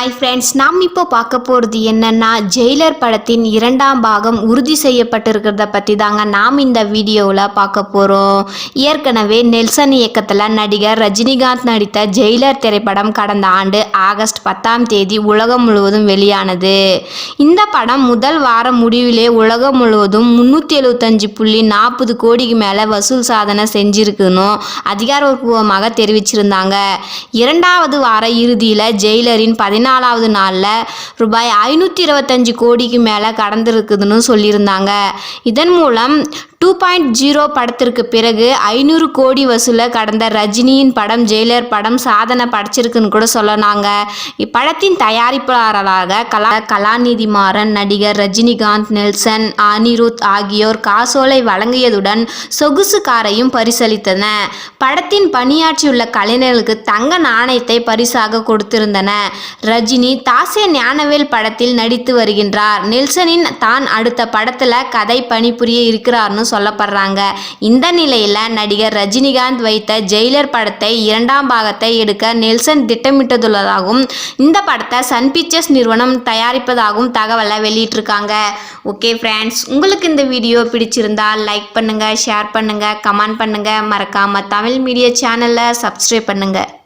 Hi friends நாம் இப்போ பார்க்க போகிறது என்னென்னா ஜெயிலர் படத்தின் இரண்டாம் பாகம் உறுதி செய்யப்பட்டிருக்கிறத பற்றி தாங்க நாம் இந்த வீடியோவில் பார்க்க போகிறோம் ஏற்கனவே நெல்சன் இயக்கத்தில் நடிகர் ரஜினிகாந்த் நடித்த ஜெயிலர் திரைப்படம் கடந்த ஆண்டு ஆகஸ்ட் பத்தாம் தேதி உலகம் முழுவதும் வெளியானது. இந்த படம் முதல் வார முடிவிலே உலகம் முழுவதும் முந்நூற்றி எழுபத்தஞ்சு புள்ளி நாற்பது கோடிக்கு மேலே வசூல் சாதனை செஞ்சிருக்குன்னு அதிகாரப்பூர்வமாக தெரிவிச்சிருந்தாங்க. இரண்டாவது வார இறுதியில் ஜெயிலரின் பதினாலாவது நாளில் ரூபாய் ஐநூற்றி இருபத்தஞ்சு கோடிக்கு மேலே கடந்திருக்குதுன்னு சொல்லியிருந்தாங்க. இதன் மூலம் டூ பாயிண்ட் ஜீரோ படத்திற்கு பிறகு ஐநூறு கோடி வசூல கடந்த ரஜினியின் படம் ஜெயிலர் படம் சாதனை படைச்சிருக்குன்னு கூட சொல்லனாங்க இப்படத்தின் தயாரிப்பாளராக கலா கலாநிதி மாறன் நடிகர் ரஜினிகாந்த் நெல்சன் அனிருத் ஆகியோர் காசோலை வழங்கியதுடன் சொகுசு காரையும் பரிசளித்தன. படத்தின் பணியாற்றியுள்ள கலைஞர்களுக்கு தங்க நாணயத்தை பரிசாக கொடுத்திருந்தன. ரஜினி தாசே ஞானவேல் படத்தில் நடித்து வருகின்றார். நெல்சனின் தான் அடுத்த படத்தில் கதை பணிபுரிய இருக்கிறார்னு சொல்லப்படுறாங்க. இந்த நிலையில் நடிகர் ரஜினிகாந்த் வைத்த ஜெயிலர் படத்தை இரண்டாம் பாகத்தை எடுக்க நெல்சன் திட்டமிட்டுள்ளதாகவும் இந்த படத்தை சன் பிக்சர்ஸ் நிறுவனம் தயாரிப்பதாகவும் தகவலை வெளியிட்டிருக்காங்க. ஓகே ஃப்ரெண்ட்ஸ் உங்களுக்கு இந்த வீடியோ பிடிச்சிருந்தா லைக் பண்ணுங்கள் ஷேர் பண்ணுங்கள் கமெண்ட் பண்ணுங்கள் மறக்காமல் தமிழ் மீடியா சேனலை சப்ஸ்கிரைப் பண்ணுங்கள்